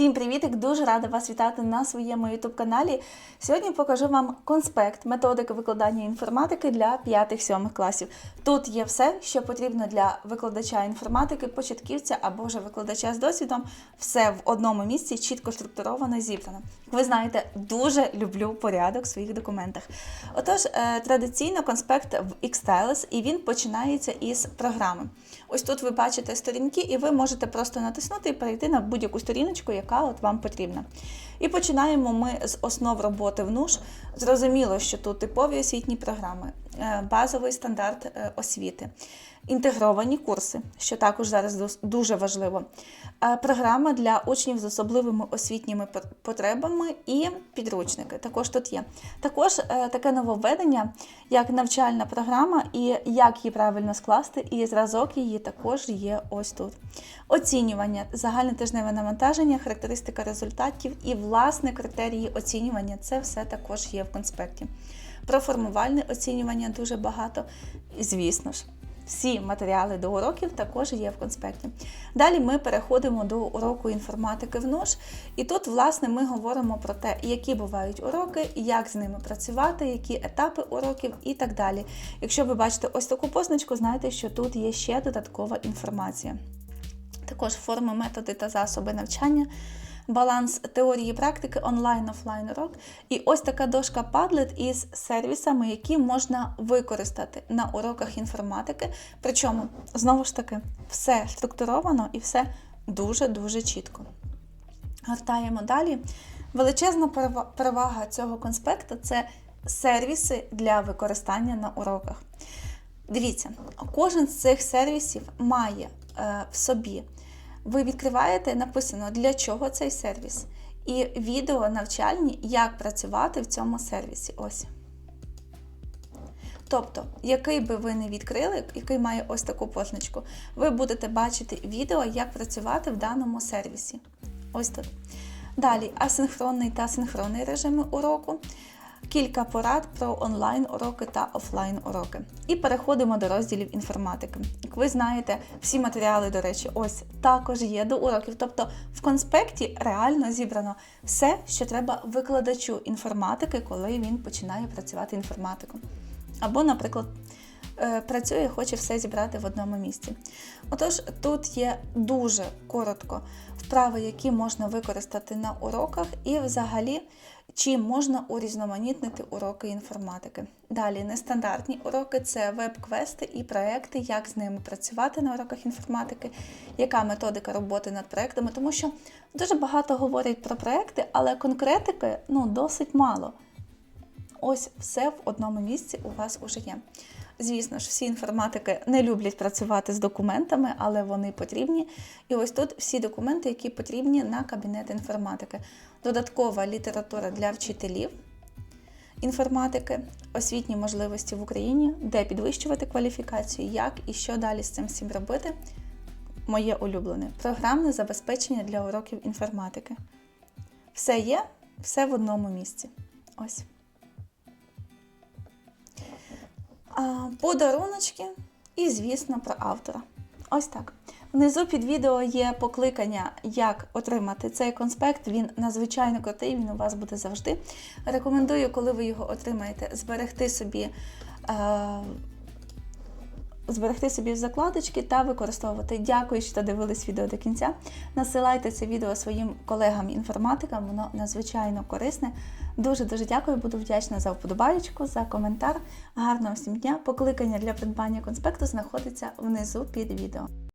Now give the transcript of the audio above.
Всім привітик! Дуже рада вас вітати на своєму youtube каналі. Сьогодні покажу вам конспект методики викладання інформатики для 5-7 класів. Тут є все, що потрібно для викладача інформатики, початківця або ж викладача з досвідом. Все в одному місці чітко структуровано, зібрано. Ви знаєте, дуже люблю порядок в своїх документах. Отож, е, традиційно конспект в Xtiles, і він починається із програми. Ось тут ви бачите сторінки, і ви можете просто натиснути і перейти на будь-яку сторіночку, яка от вам потрібна. І починаємо ми з основ роботи в НУШ. Зрозуміло, що тут типові освітні програми, базовий стандарт е, освіти, інтегровані курси, що також зараз дуже важливо. е, Програма для учнів з особливими освітніми потребами і підручники. Також тут є. Також е, таке нововведення, як навчальна програма, і як її правильно скласти, і зразок її також є ось тут. Оцінювання, загальне тижневе навантаження, характеристика результатів і власне критерії оцінювання це все також є в конспекті. Про формувальне оцінювання дуже багато, звісно ж. Всі матеріали до уроків також є в конспекті. Далі ми переходимо до уроку інформатики в НОШ, і тут, власне, ми говоримо про те, які бувають уроки, як з ними працювати, які етапи уроків і так далі. Якщо ви бачите ось таку позначку, знайте, що тут є ще додаткова інформація. Також форми, методи та засоби навчання, баланс теорії практики, онлайн-офлайн урок. І ось така дошка Padlet із сервісами, які можна використати на уроках інформатики. Причому, знову ж таки, все структуровано і все дуже-дуже чітко. Гортаємо далі. Величезна перевага цього конспекту це сервіси для використання на уроках. Дивіться, кожен з цих сервісів має е, в собі. Ви відкриваєте, написано, для чого цей сервіс. І відео навчальні, як працювати в цьому сервісі. Ось. Тобто, який би ви не відкрили, який має ось таку позначку, ви будете бачити відео, як працювати в даному сервісі. Ось тут. Далі асинхронний та синхронний режими уроку, кілька порад про онлайн-уроки та офлайн-уроки. І переходимо до розділів інформатики. Як ви знаєте, всі матеріали, до речі, ось також є до уроків. Тобто в конспекті реально зібрано все, що треба викладачу інформатики, коли він починає працювати інформатиком. Або, наприклад, працює, хоче все зібрати в одному місці. Отож, тут є дуже коротко вправи, які можна використати на уроках, і взагалі, чим можна урізноманітнити уроки інформатики. Далі нестандартні уроки це веб-квести і проекти, як з ними працювати на уроках інформатики, яка методика роботи над проектами, тому що дуже багато говорять про проекти, але конкретики ну, досить мало. Ось все в одному місці у вас уже є. Звісно ж, всі інформатики не люблять працювати з документами, але вони потрібні. І ось тут всі документи, які потрібні на кабінет інформатики. Додаткова література для вчителів інформатики, освітні можливості в Україні, де підвищувати кваліфікацію, як і що далі з цим всім робити. Моє улюблене програмне забезпечення для уроків інформатики. Все є, все в одному місці. Ось. Подаруночки і, звісно, про автора. Ось так. Внизу під відео є покликання, як отримати цей конспект. Він надзвичайно крутий, він у вас буде завжди. Рекомендую, коли ви його отримаєте, зберегти собі. Е- Зберегти собі закладочки та використовувати. Дякую, що дивились відео до кінця. Насилайте це відео своїм колегам-інформатикам, воно надзвичайно корисне. Дуже-дуже дякую, буду вдячна за вподобаєчку, за коментар. Гарного всім дня. Покликання для придбання конспекту знаходиться внизу під відео.